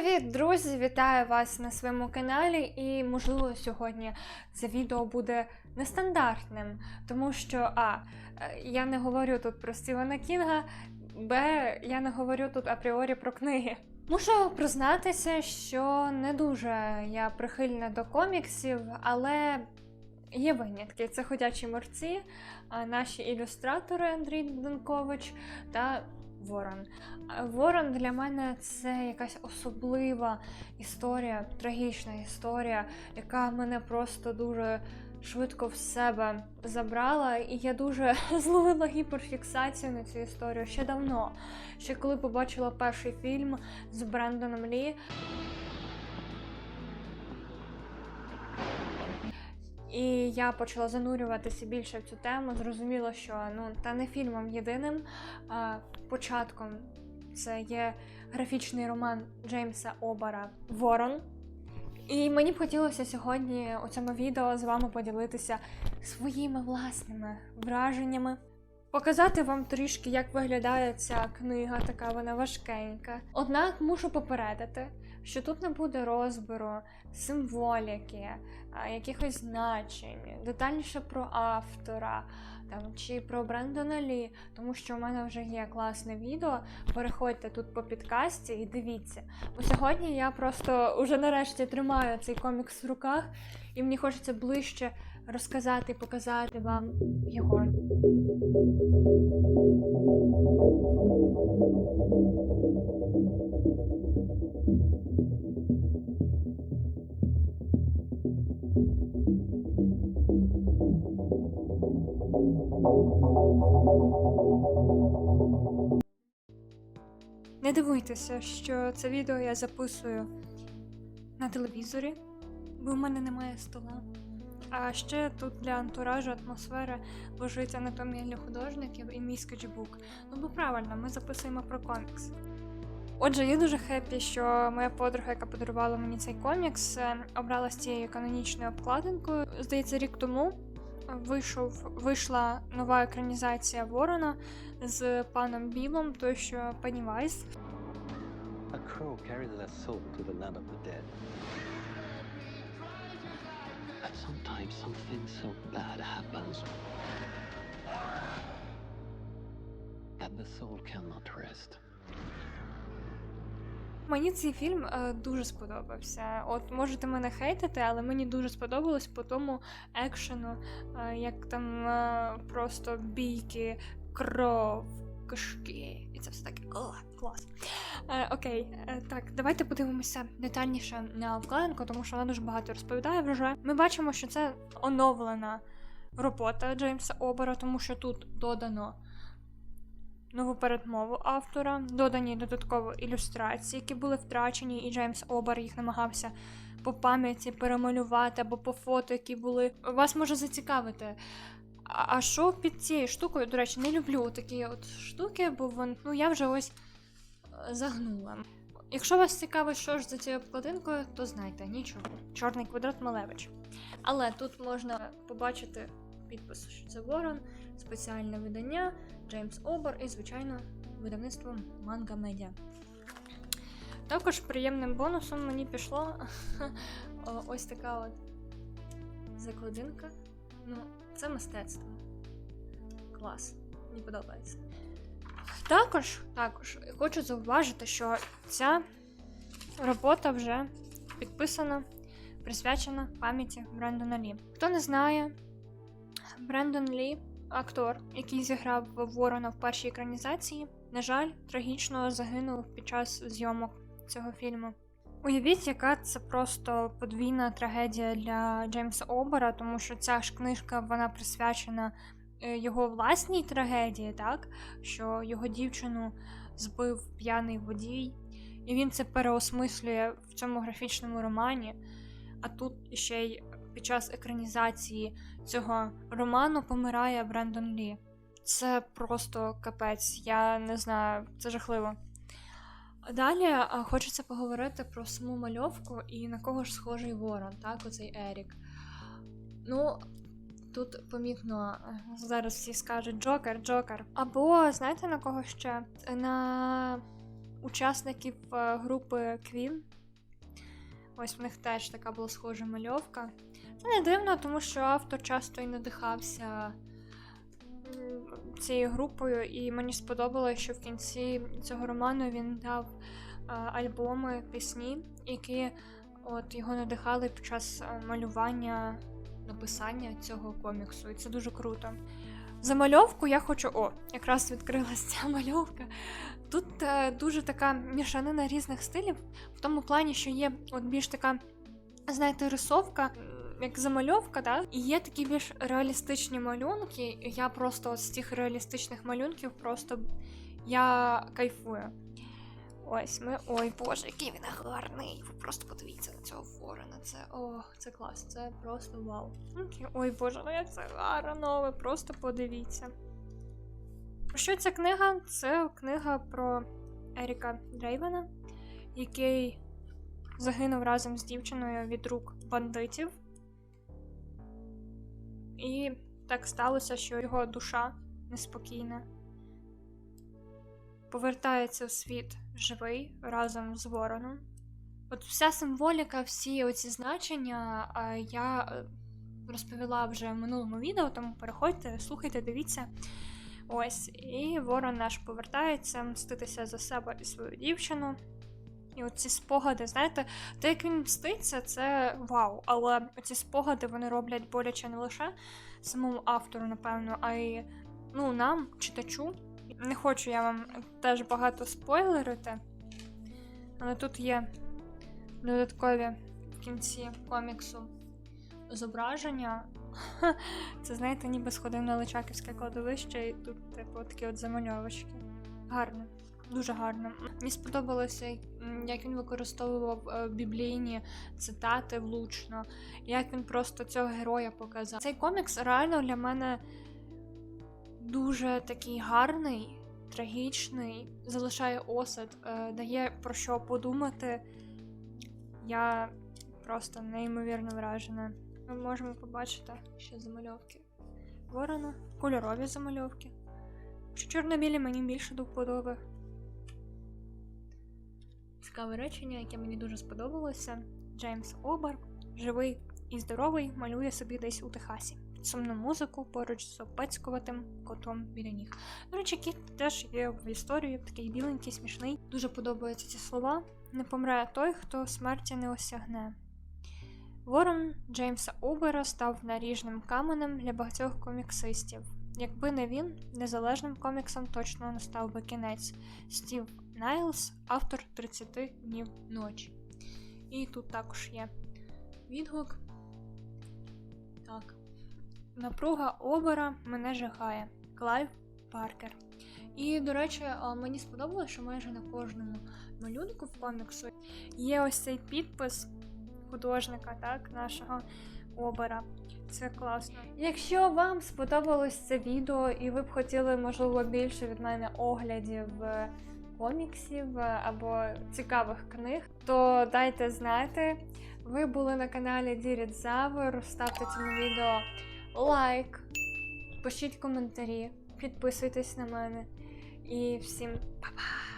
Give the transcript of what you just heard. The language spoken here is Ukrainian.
Привіт, друзі! Вітаю вас на своєму каналі. І можливо сьогодні це відео буде нестандартним, тому що А. е, Я не говорю тут про Стівена Кінга, Б. Я не говорю тут апріорі про книги. Мушу признатися, що не дуже я прихильна до коміксів, але є винятки. Це ходячі морці, наші ілюстратори Андрій Донкович та Ворон. Ворон для мене це якась особлива історія, трагічна історія, яка мене просто дуже швидко в себе забрала. І я дуже зловила гіперфіксацію на цю історію ще давно. Ще коли побачила перший фільм з Брендоном Лі. І я почала занурюватися більше в цю тему. Зрозуміла, що ну та не фільмом єдиним а, початком це є графічний роман Джеймса Обара Ворон. І мені б хотілося сьогодні у цьому відео з вами поділитися своїми власними враженнями. Показати вам трішки, як виглядає ця книга, така вона важкенька. Однак мушу попередити, що тут не буде розбору символіки, якихось значень, детальніше про автора там, чи про Брендона Лі, тому що у мене вже є класне відео. Переходьте тут по підкасті і дивіться. Бо сьогодні я просто уже нарешті тримаю цей комікс в руках, і мені хочеться ближче розказати і показати вам його. Не дивуйтеся, що це відео я записую на телевізорі, бо в мене немає стола. А ще тут для антуражу атмосфери лежить анатомія для художників і мій скетчбук. Ну бо правильно, ми записуємо про комікс. Отже, я дуже хеппі, що моя подруга, яка подарувала мені цей комікс, е, обрала з цією канонічною обкладинкою. Здається, рік тому вийшов, вийшла нова екранізація Ворона з паном Білом, той що Пеннівайз. Sometimes something so bad happens that the soul cannot rest. Мені цей фільм е, дуже сподобався. От можете мене хейтити, але мені дуже сподобалось по тому екшену, е, як там е, просто бійки, кров, кишки. І це все таке. О, клас. Окей, так, давайте подивимося детальніше на вкладинку, тому що вона дуже багато розповідає вже. Ми бачимо, що це оновлена робота Джеймса Обера, тому що тут додано нову передмову автора, додані додатково ілюстрації, які були втрачені, і Джеймс Обер їх намагався по пам'яті перемалювати або по фото, які були. Вас може зацікавити. А що під цією штукою, до речі, не люблю такі от штуки, бо вон, ну я вже ось е, загнула. Якщо вас цікавить, що ж за цією обкладинкою, то знайте, нічого. Чорний квадрат Малевич. Але тут можна побачити підпис, що це Ворон, спеціальне видання, Джеймс Обер і, звичайно, видавництво Манга Медіа. Також приємним бонусом мені пішло ось така от закладинка. Ну, це мистецтво. Клас. Мені подобається. Також, також хочу зауважити, що ця робота вже підписана, присвячена пам'яті Брендона Лі. Хто не знає, Брендон Лі, актор, який зіграв Ворона в першій екранізації, на жаль, трагічно загинув під час зйомок цього фільму. Уявіть, яка це просто подвійна трагедія для Джеймса Обера, тому що ця ж книжка вона присвячена е, його власній трагедії, так? Що його дівчину збив п'яний водій, і він це переосмислює в цьому графічному романі. А тут ще й під час екранізації цього роману помирає Брендон Лі. Це просто капець, я не знаю, це жахливо. Далі хочеться поговорити про саму мальовку і на кого ж схожий Ворон, так, оцей Ерік. Ну, тут помітно, е, зараз всі скажуть Джокер, Джокер. Або знаєте на кого ще? На учасників е, групи Queen. Ось в них теж така була схожа мальовка. Це не дивно, тому що автор часто і надихався цією групою, і мені сподобалося, що в кінці цього роману він дав е, альбоми, пісні, які от його надихали під час е, малювання, написання цього коміксу. І це дуже круто. За мальовку я хочу. О, якраз відкрилася ця мальовка. Тут е, дуже така мішанина різних стилів, в тому плані, що є от більш така, знаєте, рисовка, як замальовка, да? і є такі більш реалістичні малюнки. Я просто от з цих реалістичних малюнків просто я кайфую. Ось ми. Ой, боже, який він гарний. Ви просто подивіться на цього ворона. Це о, це клас, це просто вау. Ой, боже, ну як це гарно, ви просто подивіться. Що ця книга? Це книга про Еріка Дрейвена, який загинув разом з дівчиною від рук бандитів. І так сталося, що його душа неспокійна повертається в світ живий разом з вороном. От вся символіка, всі оці значення я е, розповіла вже в минулому відео, тому переходьте, слухайте, дивіться. Ось, і ворон наш повертається мститися за себе і свою дівчину. І оці спогади, знаєте, те, як він мститься, це вау. Але ці спогади вони роблять боляче не лише самому автору, напевно, а й ну, нам, читачу. Не хочу я вам теж багато спойлерити, але тут є додаткові в кінці коміксу зображення. Це, знаєте, ніби сходив на Личаківське кладовище, і тут, типу, такі от замальовочки. Гарно, дуже гарно. Мені сподобалося, як він використовував е, біблійні цитати влучно, як він просто цього героя показав. Цей комікс реально для мене дуже такий гарний, трагічний, залишає осад, е, дає про що подумати. Я просто неймовірно вражена. Ми можемо побачити ще замальовки ворона, кольорові замальовки. Що чорно-білі мені більше до вподоби. Цікаве речення, яке мені дуже сподобалося. Джеймс Обер, живий і здоровий, малює собі десь у Техасі. Сумну музику поруч з опецькуватим котом біля ніг. До речі, кіт теж є в історії, такий біленький, смішний. Дуже подобаються ці слова. Не помре той, хто смерті не осягне. Ворон Джеймса Обера став наріжним каменем для багатьох коміксистів. Якби не він, незалежним коміксам точно настав би кінець. Стів Найлс, автор 30 днів ночі. І тут також є відгук. Так. Напруга обера мене жахає. Клайв Паркер. І, до речі, мені сподобалося, що майже на кожному малюнку в коміксу є ось цей підпис художника, так, нашого обера. Це класно. Якщо вам сподобалось це відео, і ви б хотіли, можливо, більше від мене оглядів е, коміксів е, або цікавих книг, то дайте знати. Ви були на каналі Завер. Ставте цьому відео лайк, пишіть коментарі, підписуйтесь на мене. І всім па-па!